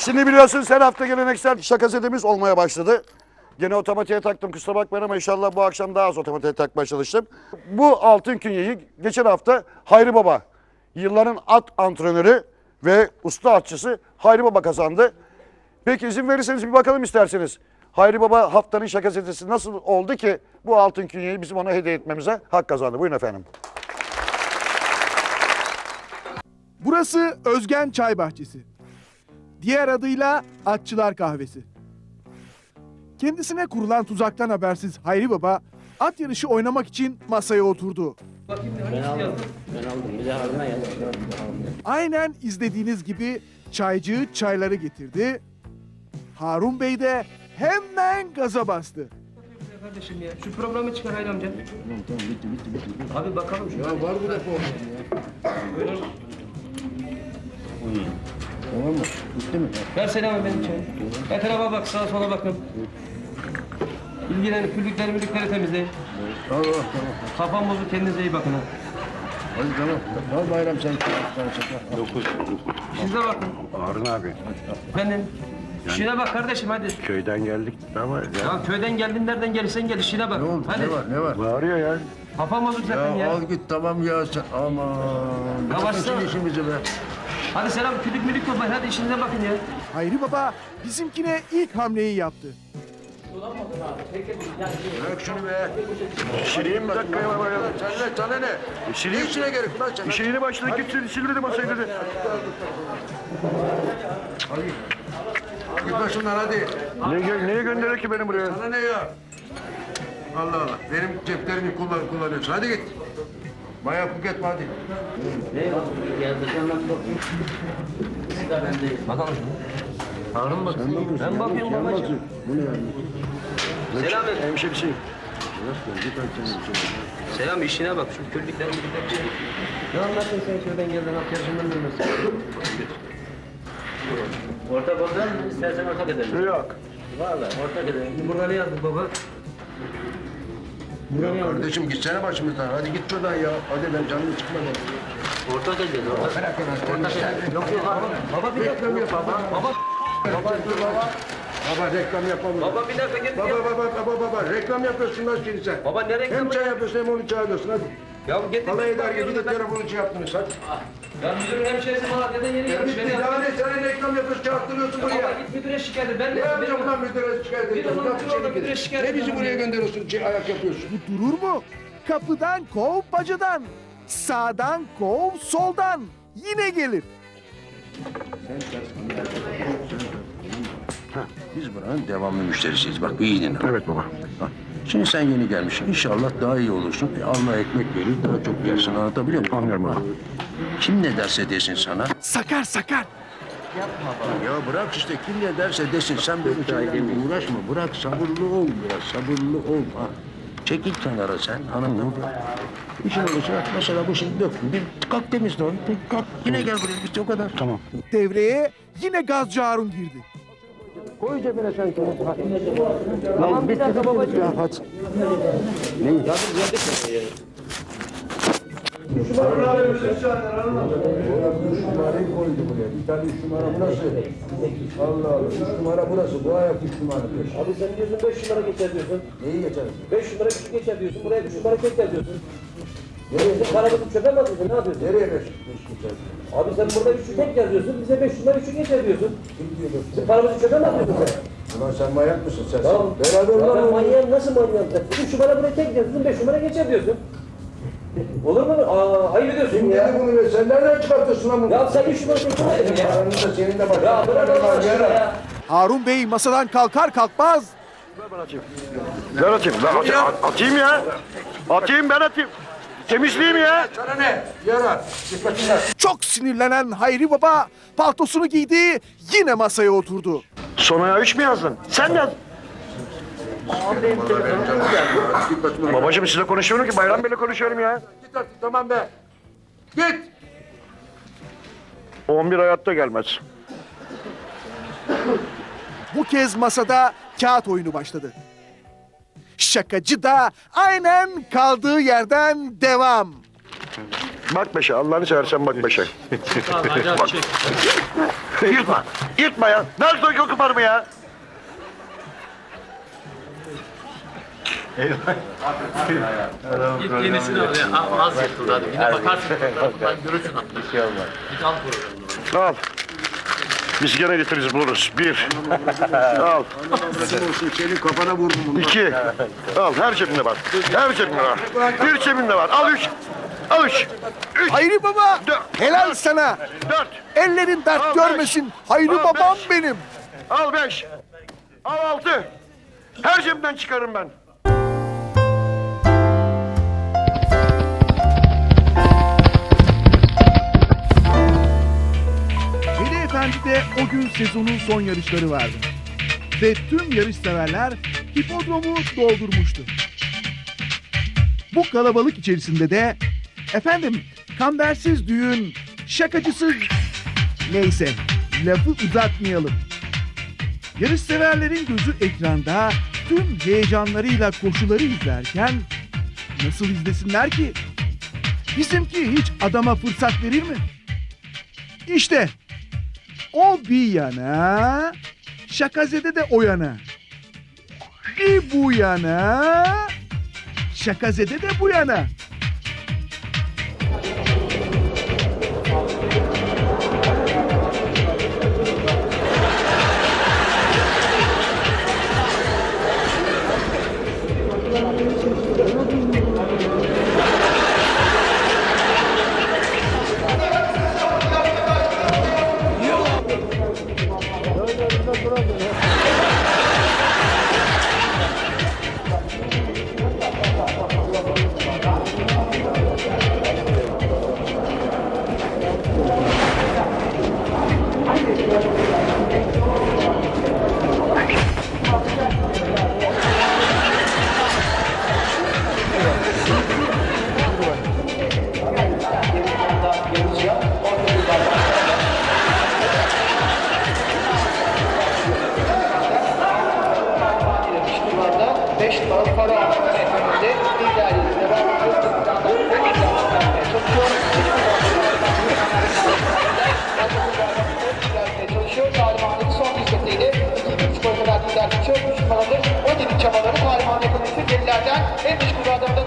Şimdi biliyorsunuz her hafta geleneksel şakazetimiz olmaya başladı. Gene otomatiğe taktım kusura bakmayın ama inşallah bu akşam daha az otomatiğe takmaya çalıştım. Bu altın künyeyi geçen hafta Hayri Baba, yılların at antrenörü ve usta atçısı Hayri Baba kazandı. Peki izin verirseniz bir bakalım isterseniz. Hayri Baba haftanın şakazetesi nasıl oldu ki bu altın künyeyi bizim ona hediye etmemize hak kazandı. Buyurun efendim. Burası Özgen Çay Bahçesi. Diğer adıyla Atçılar Kahvesi. Kendisine kurulan tuzaktan habersiz Hayri Baba at yarışı oynamak için masaya oturdu. Ben aldım. Ben aldım. Bir de Harun'a yaz. Aynen izlediğiniz gibi çaycı çayları getirdi. Harun Bey de hemen gaza bastı. Kardeşim ya şu programı çıkar Hayri amca. Tamam tamam bitti bitti bitti. Abi bakalım şu. Ya var bu da Tamam mı? Bitti mi? Ver selamı benim çayım. Etrafa bak sağa sola bakın. İlgilenin küllükleri mülükleri temizleyin. Tamam tamam. Kafam bozuk kendinize iyi bakın ha. Hadi tamam. Al bayram sen. Dokuz. Siz de bakın. Harun abi Efendim. İşine bak kardeşim hadi. köyden geldik ama ya, Ya köyden geldin nereden gelirsen gel işine bak. Ne oldu? Hadi. Ne var? Ne var? bağırıyor ya. Kafam bozuk zaten Ya, ya. al git tamam ya sen. Aman. Ya Yapın başla. şimdi işimizi be. Hadi selam küllük mülük toplayın hadi işinize bakın ya. Hayri Baba bizimkine ilk hamleyi yaptı. Bırak şunu be. Şireyim bir dakika ya. Sen ne? Sana ne? Şireyim. Ne işine gerek lan sen? Bir şeyini başladı gitti sildirdi masayı dedi. Hadi. Git hadi. Ne, gö- neye gönderiyor ki beni buraya? Sana ne ya? Allah Allah. Benim ceplerimi kullan, kullanıyorsun. Hadi git. Manyaklık etme hadi. Ne yazdıracağım ben bakayım. Siz de bendeyiz. Bakalım. Harun bak. Ben bakıyorum babacığım. Bu ne yani? Selam et. Hemşerisi. Selam işine bak şu küllükler mülükler bir şey. Ne anlattın sen köyden geldin at yarışından bilmezsin. Ortak olacak mı? İstersen ortak edelim. Yok. Valla ortak edelim. Burada ne yazdık baba? Ya kardeşim gitsene başımızdan. Hadi git şuradan ya. Hadi ben canımı çıkmadım. Ortak edeceğiz. Ortak. Bırak hemen. Ortak Yok yok abi. Baba bir dakika. Reklam yap baba. Baba. Baba dur baba. Baba reklam yapalım. Baba bir dakika git. Baba baba baba baba reklam yapıyorsun lan şimdi sen. Baba ne Hem reklamı? çay yapıyorsun hem onu çağırıyorsun hadi. Ya getir. Alay eder gibi de telefonu şey yaptınız hadi. Ya müdürün hemşerisi Malatya'dan yeni Ya gelmiş. bitti Beni daha ne sen reklam yapıyorsun çağırtırıyorsun Baba buraya. git müdüre şikayet et. Ben Ne yapacağım lan müdüre şikayet Bir de bana içeri orada müdüre şikayet Ne bizi buraya ya. gönderiyorsun şey, ayak yapıyorsun? Bu durur mu? Kapıdan kov bacadan. Sağdan kov soldan. Yine gelir. Biz buranın devamlı müşterisiyiz. Bak iyi dinle. Evet baba. Bak, Şimdi sen yeni gelmişsin. İnşallah daha iyi olursun. E, Allah ekmek verir, daha çok yersin. Anlatabiliyor muyum? Anlıyorum baba. Kim ne derse desin sana. Sakar sakar. Ya bırak işte kim ne derse desin. Sen böyle şeylerle uğraşma. Bırak sabırlı ol biraz. Sabırlı ol. Ha. Çekil kenara sen. Anladın mı? İşin olursa mesela bu şimdi döktün. Bir kalk temizle onu. Kalk yine gel buraya. Bitti o kadar. Tamam. Devreye yine gazcı Harun girdi. Koy cebine sen şunu. Tamam bir dakika babacığım. Ya hadi. Üç numarayı koydu buraya. Bir tane üç numara burası. Allah Allah. Üç numara burası. Bu ayak üç numara. Abi sen diyorsun 5 numara geçer diyorsun. Neyi geçeriz? 5 numara küçük geçer diyorsun. Buraya 3 numara geçer diyorsun. Nereye? Sen çöpe mi atıyorsun? Ne yapıyorsun? Nereye beş, beş geçeriz? Abi sen burada 3'ü tek yazıyorsun. Bize 5 numara 3'ü geçer diyorsun. Kim diyor? Sen paramızı çöpe mi atıyorsun sen? Ulan sen manyak mısın sen? Tamam. Beraber Ya ben ulan. manyağım nasıl manyağım sen? 3 numara buraya tek yazıyorsun. 5 numara geçer diyorsun. Olur mu? Aa, ayıp ediyorsun Kim dedi ya. bunu be? Sen nereden çıkartıyorsun lan bunu? Ya sen 3 numara tek yazıyorsun ya. Paranı da senin de bak. Ya bırak Allah aşkına ya. Harun Bey masadan kalkar kalkmaz Ver atayım. Ver atayım. Ben atayım, atayım ya. Atayım ben atayım. Temizleyeyim ya. Çok sinirlenen Hayri Baba paltosunu giydi, yine masaya oturdu. Son ayağı üç mü yazdın? Sen yaz. Babacığım sizinle konuşuyorum ki Bayram Bey'le konuşuyorum ya. Git artık tamam be. Git. 11 hayatta gelmez. Bu kez masada kağıt oyunu başladı. Şakacı da aynen kaldığı yerden devam. Bak beşe Allah'ını seversen bak beşe. bak. yırtma. Yırtma ya. Nerede o kopar mı ya? Git yenisini al ya. Az yırtıldı hadi. Yine bakarsın. Görürsün. Bir şey olmaz. Git al programını. Al. Biz gene getiririz buluruz. Bir. Al. olsun senin kafana vurdum bunu. İki. Al her cebinde var. Her cebinde var. Bir cebinde var. Al üç. Al üç. Üç. Hayri Baba Dört. helal sana. Dört. Ellerin dert Al görmesin. beş. Hayri Al babam beş. benim. Al beş. Al altı. Her cebimden çıkarım ben. Efendi'de o gün sezonun son yarışları vardı. Ve tüm yarış severler hipodromu doldurmuştu. Bu kalabalık içerisinde de efendim kambersiz düğün, şakacısız neyse lafı uzatmayalım. Yarış severlerin gözü ekranda tüm heyecanlarıyla koşuları izlerken nasıl izlesinler ki? Bizimki hiç adama fırsat verir mi? İşte o bir yana, Şakazede de o yana. Bir bu yana, Şakazede de bu yana. এই পুরাতনটা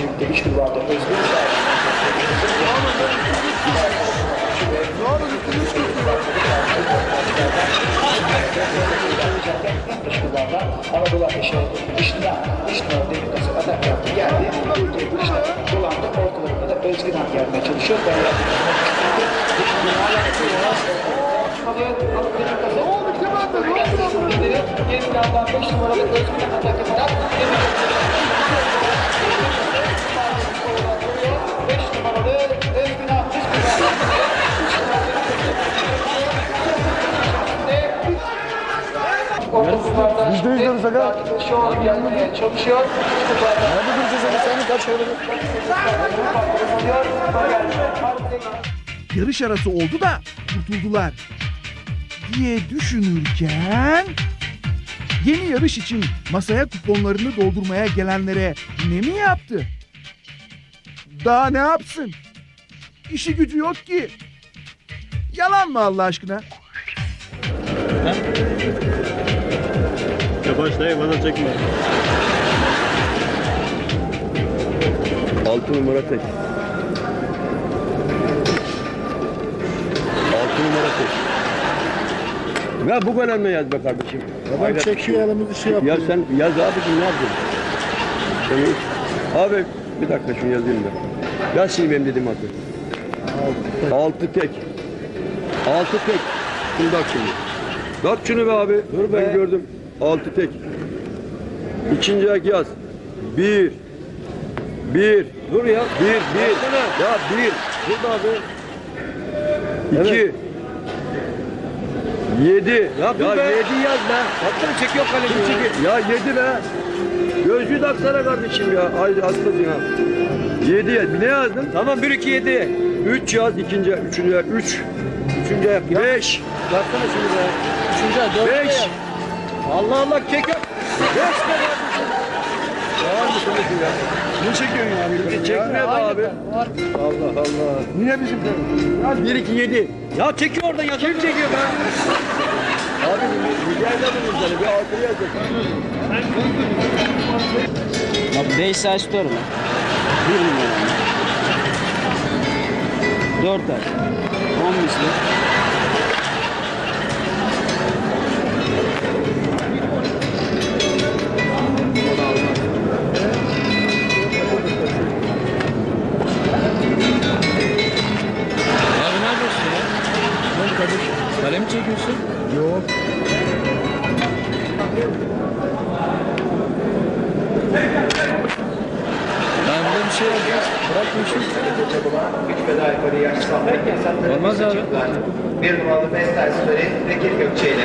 yükte üç kulvarda Özgür Anadolu Ateşi dışına dış numaralı Demirtaş'ı atak yaptı geldi. Ülke dışına dolandı. Ortalarında da Özgür Han gelmeye çalışıyor. Ben Geri plandan 5 numaralı Özgür Han takımından 5 İzliyoruz aga. Çalışıyor, gelmeye çalışıyor. Nerede duracağız aga? Sen kaç Yarış arası oldu da kurtuldular. diye düşünürken yeni yarış için masaya kuponlarını doldurmaya gelenlere ne mi yaptı? Daha ne yapsın? İşi gücü yok ki. Yalan mı Allah aşkına? Yavaş dayı bana çekme. Altı numara tek. Altı numara tek. Ya bu kadar mı yaz be kardeşim? Adam çekiyor elimizi şey yapıyor. Ya sen yaz abicim ne yapıyorsun? Sen Abi bir dakika şunu yazayım ben. Yaz şimdi benim dediğim hakkı. Altı tek. Altı tek. Şimdi bak şimdi. Bak şunu be abi. Dur ben gördüm. Altı tek. İkinci ayak yaz. Bir. Bir. Dur ya. Bir, bir. Ya bir. Be abi. İki. Yedi. Ya, dur ya yedi yaz be. Baksana çekiyor kalemi. Çekiyor. Ya yedi be. Gözlüğü taksana kardeşim ya. Haydi hastasın ha. Yedi yaz. Ne yazdın? Tamam bir iki yedi. Üç yaz ikinci. Üçüncü ayak. Üç. Üçüncü ayak. Beş. Baksana şunu be. Üçüncü ayak. Dört Beş. Allah Allah kek yap. Beş be kardeşim. Var mı kardeşim ya? Ne çekiyorsun ya? Bir çekme be abi. Allah Allah. Niye bizim Ya bir iki yedi. Ya çekiyor orada ya. Kim çekiyor be? Abi milyarda mı seni? Bir altı yazacak. Bak 5 saat tutarım lan. 1 numara. 4 ay. 10 misli. Olmaz abi. Bir numaralı Mestel Süperi Bekir Gökçe ile.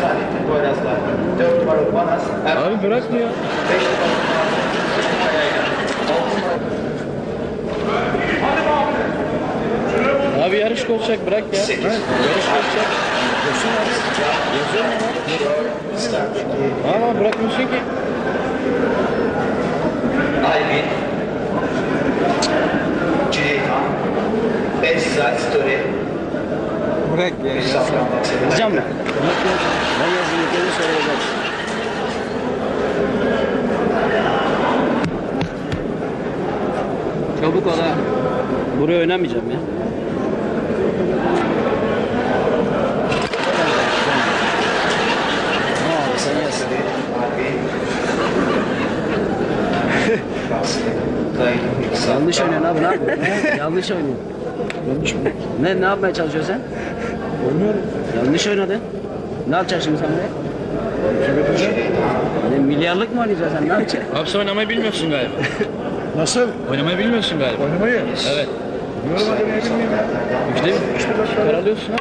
Saadettin Boyrazlar. Dört numaralı Manas. Abi bırak mı ya? Beş numaralı Abi yarış koşacak bırak ya. Sekiz. Ha, Yarış koşacak. Yazın abi. Yazın ama. Ama bırakmıyorsun ki. Aybin. Cüneyhan. Beşsel Story. Bırak ya. Yazacağım ben. Ben yazayım. Kendi söyleyeceğim. Çabuk ol ha. Buraya oynamayacağım ya. Aa, sen yaz. Yanlış oynuyorsun abi ne yapıyorsun? Yanlış oynuyorsun. Yanlış mı? Ne, ne yapmaya çalışıyorsun sen? Oynuyorum. Yanlış oynadın. Ne yapacaksın şimdi sen buraya? Ne, milyarlık mı oynayacaksın sen? Ne yapacaksın? Abi sen oynamayı bilmiyorsun galiba. Nasıl? Oynamayı bilmiyorsun galiba. Oynamayı? Evet. Hadi ne bilmeyeyim ya. İşte karalıyorsun ha.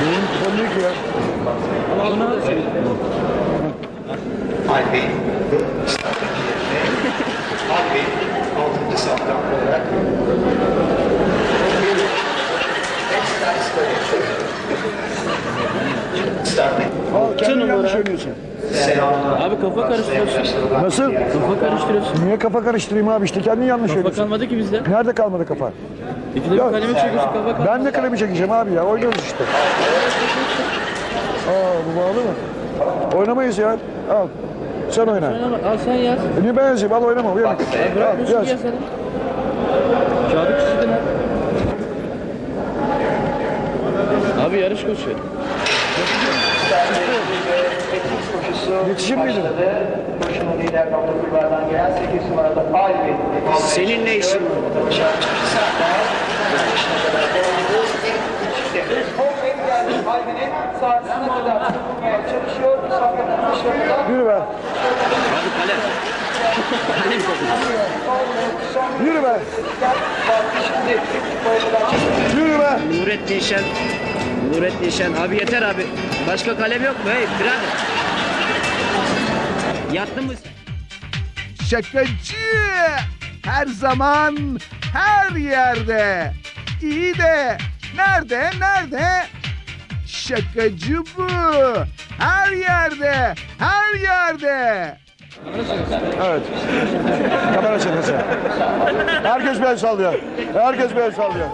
Benim kupon değil ki ya. Albin. Startın Abi kafa karıştırıyorsun. Nasıl? Kafa karıştırıyorsun. Niye kafa karıştırayım abi işte kendin yanlış Kafa oynuyorsun. kalmadı ki bizde. Nerede kalmadı kafa? İkide bir Yok. kalemi çekiyorsun kafa kalmadı. Ben de kalemi çekeceğim abi ya oynuyoruz işte. Aa bu bağlı mı? Oynamayız ya. Al. Sen oyna. Al sen yaz. E niye ben yazayım? Al oynama. Uyan. Abi Al bırakmıyorsun yaz. Kağıdı çizdin ha. Abi yarış koşuyor. Yetişir miydin? Koşunun lider noktalardan gelen 8 numarada Albin. Senin ne işin var? Yürü be. Abi kalem. Kalem kokuyor. Yürü be. Yürü be. Nurettin Şen. Nurettin Şen. Abi yeter abi. Başka kalem yok mu? Hey birader. Yattın mı sen? Şakacı. Her zaman her yerde. İyi de nerede nerede? Şakacı bu. Her yerde, her yerde. Evet. Kamera şakası. Herkes bel sallıyor. Herkes bel sallıyor.